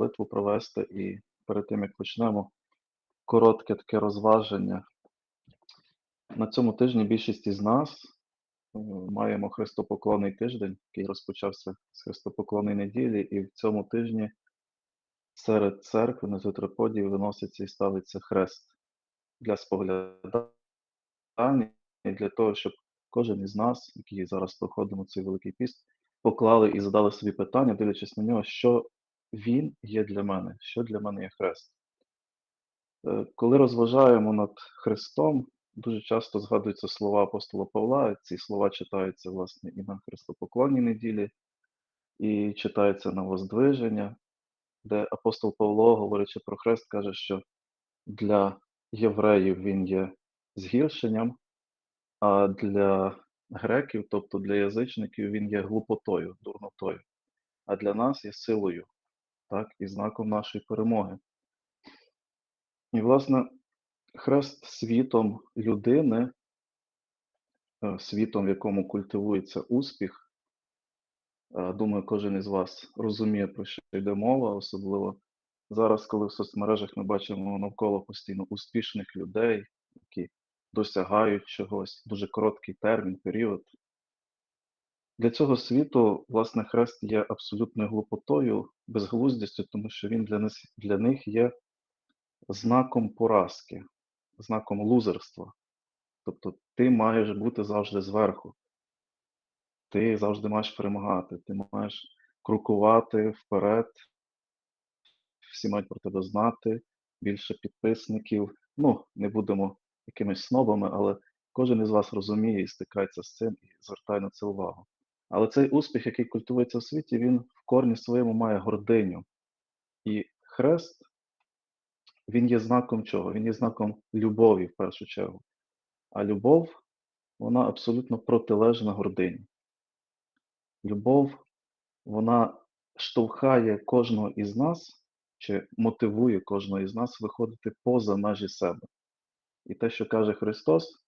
молитву провести і перед тим, як почнемо, коротке таке розваження. На цьому тижні більшість із нас е, маємо Христопоклонний тиждень, який розпочався з Христопоклонної неділі, і в цьому тижні серед церкви на Зотриподії виноситься і ставиться хрест для споглядання і для того, щоб кожен із нас, які зараз проходимо цей Великий піст, поклали і задали собі питання, дивлячись на нього, що він є для мене, що для мене є хрест. Е, Коли розважаємо над Христом, дуже часто згадуються слова апостола Павла. Ці слова читаються, власне, і на Христопоклонній неділі, і читаються на Воздвиження, де апостол Павло, говорячи про хрест, каже, що для євреїв він є згіршенням, а для греків, тобто для язичників, він є глупотою, дурнотою, а для нас є силою, так, і знаком нашої перемоги. І, власне, хрест світом людини, е, світом, в якому культивується успіх. Е, Думаю, кожен із вас розуміє, про що йде мова, особливо зараз, коли в соцмережах ми бачимо навколо постійно успішних людей, які досягають чогось, дуже короткий термін, період. Для цього світу, власне, хрест є абсолютною глупотою, безглуздістю, тому що він для них, для них є знаком поразки, знаком лузерства. Тобто ти маєш бути завжди зверху. Ти завжди маєш перемагати, ти маєш крокувати вперед. Всі мають про тебе знати, більше підписників. Ну, не будемо якимись снобами, але кожен із вас розуміє і стикається з цим і звертає на це увагу. Але цей успіх, який культивується в світі, він в корні своєму має гординю. І хрест, він є знаком чого? Він є знаком любові в першу чергу. А любов, вона абсолютно протилежна гордині. Любов, вона штовхає кожного із нас, чи мотивує кожного із нас виходити поза межі себе. І те, що каже Христос,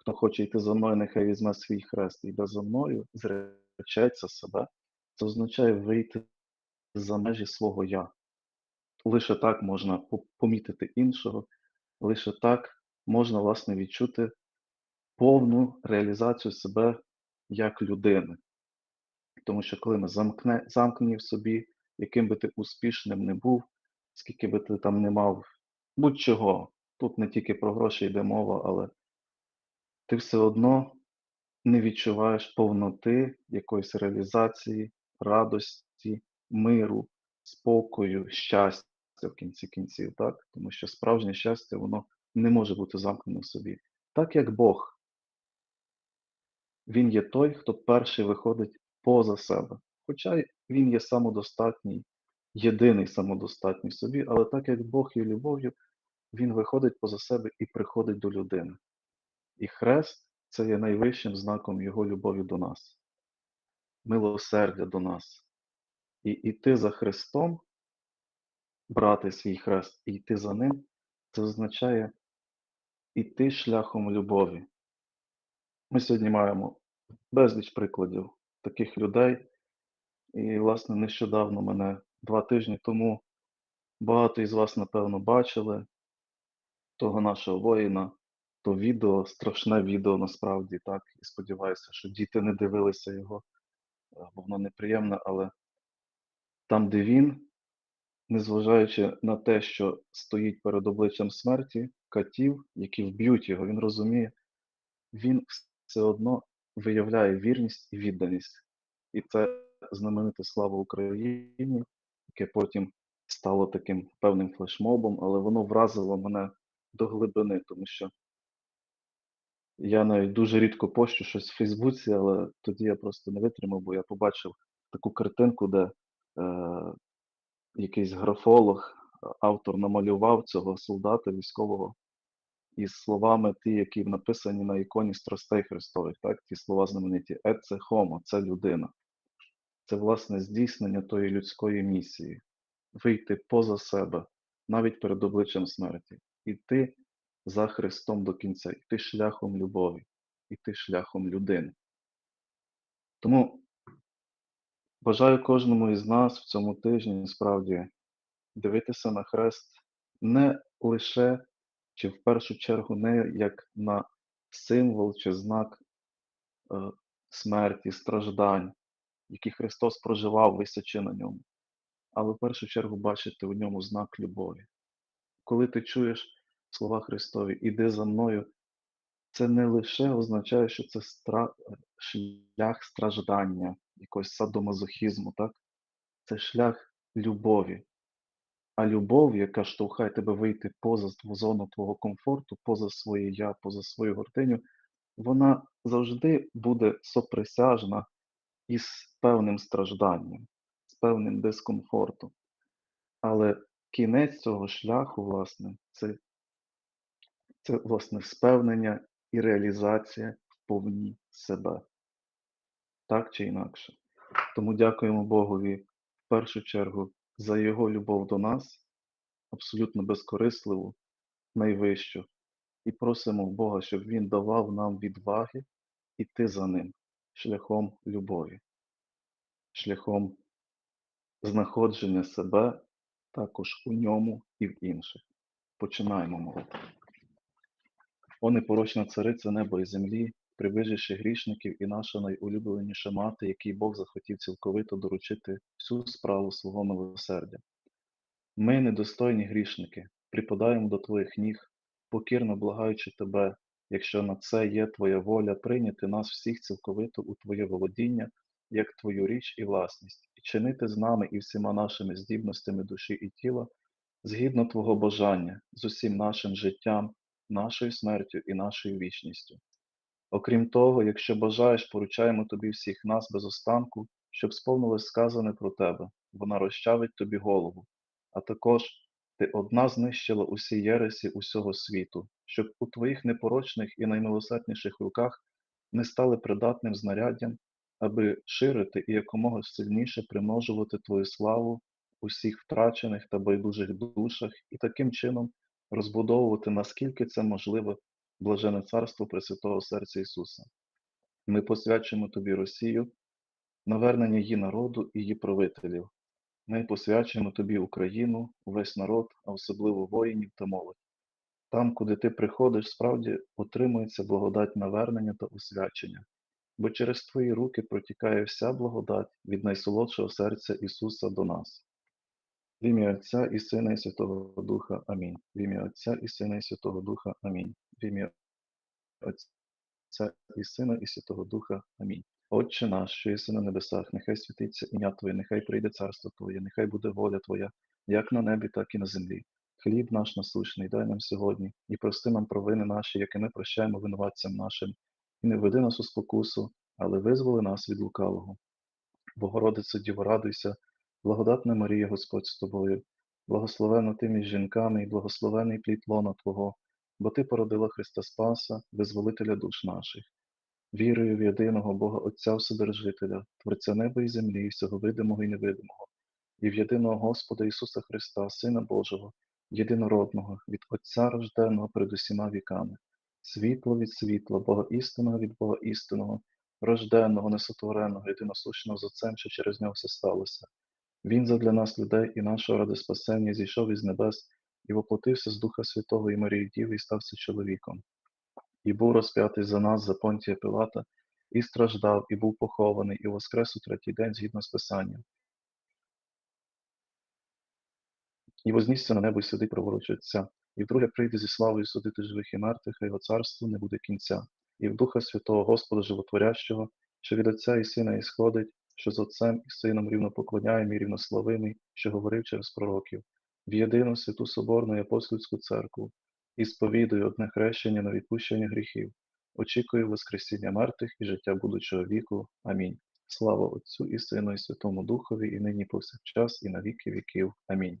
хто хоче йти за мною, нехай візьме свій хрест і йде за мною, зречеться себе, це означає вийти за межі свого я. Лише так можна помітити іншого, лише так можна, власне, відчути повну реалізацію себе як людини. Тому що коли ми замкне, замкнені в собі, яким би ти успішним не був, скільки би ти там не мав будь-чого, тут не тільки про гроші йде мова, але ти все одно не відчуваєш повноти якоїсь реалізації, радості, миру, спокою, щастя в кінці кінців, так? Тому що справжнє щастя, воно не може бути замкнене в собі. Так як Бог, Він є той, хто перший виходить поза себе. Хоча він є самодостатній, єдиний самодостатній собі, але так як Бог є любов'ю, він виходить поза себе і приходить до людини. І хрест це є найвищим знаком Його любові до нас, милосердя до нас. І йти за Христом, брати свій хрест і йти за ним, це означає йти шляхом любові. Ми сьогодні маємо безліч прикладів таких людей. І, власне, нещодавно мене два тижні тому багато із вас, напевно, бачили того нашого воїна, то відео, страшне відео насправді, так, і сподіваюся, що діти не дивилися його, е, бо воно неприємне, але там, де він, незважаючи на те, що стоїть перед обличчям смерті, катів, які вб'ють його, він розуміє, він все одно виявляє вірність і відданість. І це знамените слава Україні, яке потім стало таким певним флешмобом, але воно вразило мене до глибини, тому що я навіть дуже рідко пощу щось в Фейсбуці, але тоді я просто не витримав, бо я побачив таку картинку, де е, якийсь графолог, автор намалював цього солдата військового із словами ті, які написані на іконі страстей Христових, так, ті слова знамениті. Еце хомо, це людина. Це власне здійснення тої людської місії, вийти поза себе, навіть перед обличчям смерті, іти за Христом до кінця, йти шляхом любові, йти шляхом людини. Тому бажаю кожному із нас в цьому тижні справді дивитися на хрест не лише чи в першу чергу не як на символ чи знак е, смерті, страждань, які Христос проживав, висячи на ньому, але в першу чергу бачити у ньому знак любові. Коли ти чуєш слова Христові, іди за мною, це не лише означає, що це стра... шлях страждання, якогось садомазохізму, так? Це шлях любові. А любов, яка штовхає тебе вийти поза зону твого комфорту, поза своє я, поза свою гординю, вона завжди буде соприсяжна із певним стражданням, з певним дискомфортом. Але кінець цього шляху, власне, це, це власне спевнення і реалізація вповні себе. Так чи інакше. Тому дякуємо Богові в першу чергу за Його любов до нас, абсолютно безкорисливу, найвищу, і просимо Бога, щоб Він давав нам відваги іти за ним шляхом любові, шляхом знаходження себе також у ньому і в інших. Починаємо молитву. О непорочна цариця неба і землі, прибижище грішників і наша найулюбленіша мати, якій Бог захотів цілковито доручити всю справу свого милосердя. Ми, недостойні грішники, припадаємо до Твоїх ніг, покірно благаючи Тебе, якщо на це є Твоя воля, прийняти нас всіх цілковито у Твоє володіння, як Твою річ і власність, і чинити з нами і всіма нашими здібностями душі і тіла, згідно Твого бажання, з усім нашим життям, нашою смертю і нашою вічністю. Окрім того, якщо бажаєш, поручаємо тобі всіх нас без останку, щоб сповнилось сказане про тебе, вона розчавить тобі голову, а також ти одна знищила усі єресі усього світу, щоб у твоїх непорочних і наймилосердніших руках не стали придатним знаряддям, аби ширити і якомога сильніше примножувати твою славу у всіх втрачених та байдужих душах і таким чином розбудовувати, наскільки це можливо, блажене царство Пресвятого серця Ісуса. Ми посвячуємо Тобі Росію, навернення її народу і її правителів. Ми посвячуємо Тобі Україну, увесь народ, а особливо воїнів та молодь. Там, куди ти приходиш, справді отримується благодать навернення та освячення, бо через Твої руки протікає вся благодать від найсолодшого серця Ісуса до нас. В ім'я Отця і Сина і Святого Духа. Амінь. В ім'я Отця і Сина і Святого Духа. Амінь. В ім'я Отця і Сина і Святого Духа. Амінь. Отче наш, що єси на небесах, нехай святиться ім'я Твоє, нехай прийде царство Твоє, нехай буде воля Твоя, як на небі, так і на землі. Хліб наш насущний дай нам сьогодні, і прости нам провини наші, які ми прощаємо винуватцям нашим, і не веди нас у спокусу, але визволи нас від лукавого. Богородице, Діво, радуйся, благодатна Марія, Господь з тобою, благословена ти між жінками і благословений плід лона Твого, бо Ти породила Христа Спаса, визволителя душ наших. Вірую в єдиного Бога Отця Вседержителя, Творця неба і землі, всього видимого і невидимого, і в єдиного Господа Ісуса Христа, Сина Божого, єдинородного, від Отця рожденого перед усіма віками, світло від світла, Бога істинного від Бога істинного, рожденного, несотвореного, єдиносущного з Отцем, що через нього все сталося. Він задля нас, людей і нашого ради спасення, зійшов із небес і воплотився з Духа Святого і Марії Діви і стався чоловіком. І був розп'ятий за нас, за Понтія Пилата, і страждав, і був похований, і воскрес у третій день згідно з Писанням. І вознісся на небо і сидить праворуч і вдруге прийде зі славою судити живих і мертвих, а його царству не буде кінця, і в Духа Святого Господа Животворящого, що від Отця і Сина ісходить, що з Отцем і Сином рівно поклоняємо і рівнославимий, що говорив через пророків, в єдину святу Соборну і апостольську церкву, і сповідую одне хрещення на відпущення гріхів, очікую Воскресіння мертвих і життя будучого віку. Амінь. Слава Отцю і Сину, і Святому Духові, і нині повсякчас, і на віки віків. Амінь.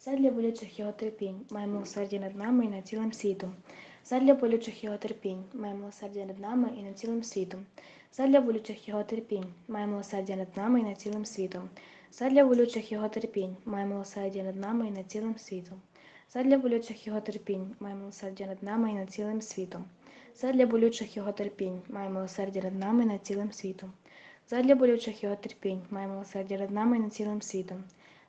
задля болючих Його терпінь, май милосердя над нами і над цілим світом, задля болючих Його терпінь, май милосердя над нами і над цілим світом. Задля болючих його терпінь, май милосердя над нами і над цілим світом. Задля болючих його терпінь, май милосердя над нами і над цілим світом. Задля болючих його терпінь, май милосердя над нами і над цілим світом. Задля болючих його терпінь, май милосердя над нами і над цілим світом. Задля болючих його терпінь, май милосердя над нами і над цілим світом.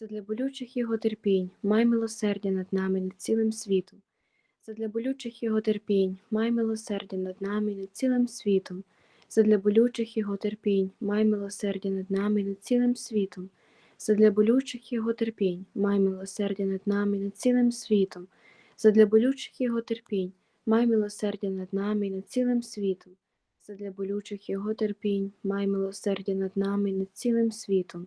Задля болючих Його терпінь, май милосердя над нами над цілим світом. Задля болючих його терпінь, май милосердя над нами над цілим світом. Задля болючих його терпінь, май милосердя над нами над цілим світом. Задля болючих його терпінь, май милосердя над нами над цілим світом. Задля болючих його терпінь, май милосердя над нами над цілим світом. Задля болючих його терпінь, май милосердя над нами над цілим світом.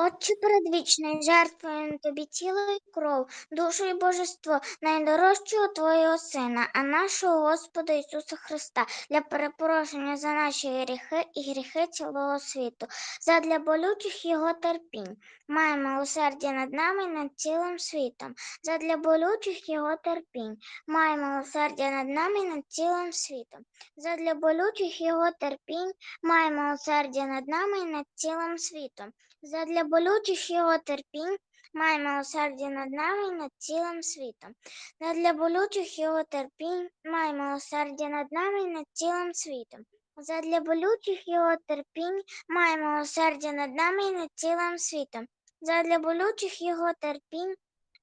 Отче предвічний, жертвуємо тобі тіло і кров, душу і божество найдорожчого Твого Сина, а нашого Господа Ісуса Христа, для перепрошення за наші гріхи і гріхи цілого світу, задля болючих Його терпінь. Має милосердя над нами і над цілим світом, задля болючих Його терпінь. Має милосердя над нами і над цілим світом, задля болючих Його терпінь. Має милосердя над нами і над цілим світом. Задля болючих його терпінь має милосердя над нами і над цілим світом. Задля болючих його терпінь має милосердя над нами і над цілим світом. Задля болючих його терпінь має милосердя над нами і над цілим світом. Задля болючих його терпінь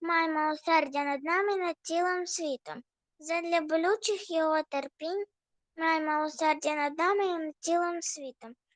має милосердя над нами і над цілим світом. Задля болючих його терпінь має милосердя над нами і над цілим світом.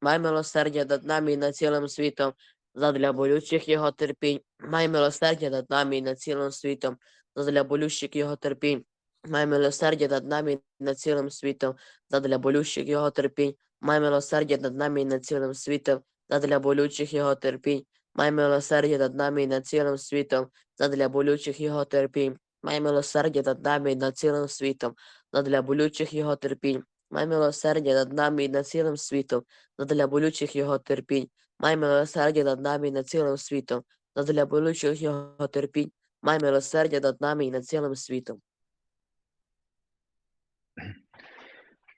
май милосердя над нами і над цілим світом, задля болючих Його терпінь, май милосердя над нами і над цілим світом, задля болючих Його терпінь, май милосердя над нами і над цілим світом, задля болючих його терпінь, май милосердя над нами і над цілим світом, задля болючих його терпінь, май милосердя над нами і над цілим світом, задля болючих його терпінь, май милосердя над нами і цілим світом, задля болючих його терпінь, май милосердя над нами і над цілим світом, задля болючих його терпінь, май милосердя над нами і над цілим світом, задля болючих його терпінь, май милосердя над нами і над цілим світом.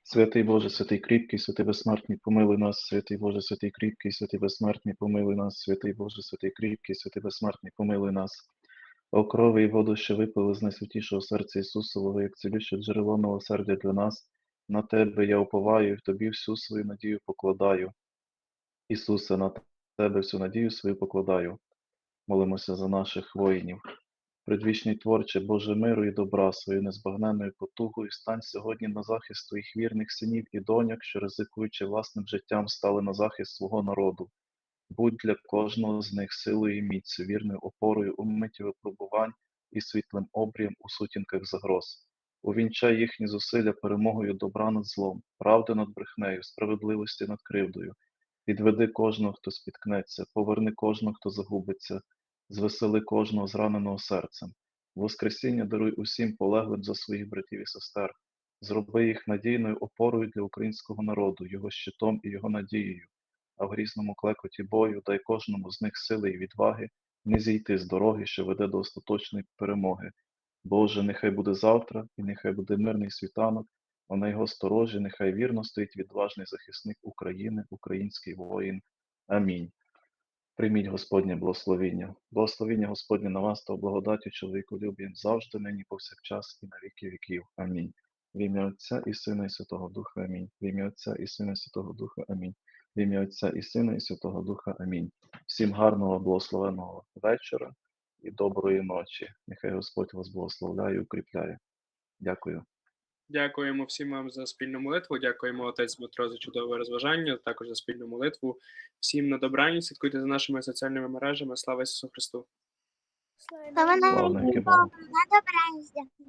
Святий Боже, святий кріпкий, святий безсмертний, помилуй нас, святий Боже, святий кріпкий, святий безсмертний, помилуй нас, святий Боже, святий кріпкий, святий безсмертний, помилуй нас. О крови і воду, що випили з найсвятішого серця Ісусового, як цілюще джерело милосердя для нас, на Тебе я уповаю в Тобі всю свою надію покладаю. Ісусе, на Тебе всю надію свою покладаю. Молимося за наших воїнів. Предвічний Творче, Боже миру і добра, своєю незбагненною потугою стань сьогодні на захист твоїх вірних синів і доньок, що, ризикуючи власним життям, стали на захист свого народу. Будь для кожного з них силою і міцю, вірною опорою у миті випробувань і світлим обрієм у сутінках загроз. Увінчай їхні зусилля перемогою добра над злом, правди над брехнею, справедливості над кривдою. Підведи кожного, хто спіткнеться, поверни кожного, хто загубиться, звесели кожного зраненого серцем. Воскресіння даруй усім полеглим за своїх братів і сестер. Зроби їх надійною опорою для українського народу, його щитом і його надією. А в грізному клекоті бою дай кожному з них сили і відваги не зійти з дороги, що веде до остаточної перемоги. Боже, нехай буде завтра, і нехай буде мирний світанок, а на його сторожі нехай вірно стоїть відважний захисник України, український воїн. Амінь. Прийміть Господнє благословіння. Благословіння Господнє на вас та благодаті чоловіколюбієм завжди, нині повсякчас і на віки віків. Амінь. В ім'я Отця і Сина і Святого Духа. Амінь. В ім'я Отця і Сина і Святого Духа. Амінь. В ім'я Отця і Сина і Святого Духа. Амінь. Всім гарного, благословеного вечора і доброї ночі. Нехай Господь вас благословляє і укріпляє. Дякую. Дякуємо всім вам за спільну молитву. Дякуємо отець Дмитро за чудове розважання, також за спільну молитву. Всім на добрані. Слідкуйте за нашими соціальними мережами. Слава Ісусу Христу! Слава на добраність.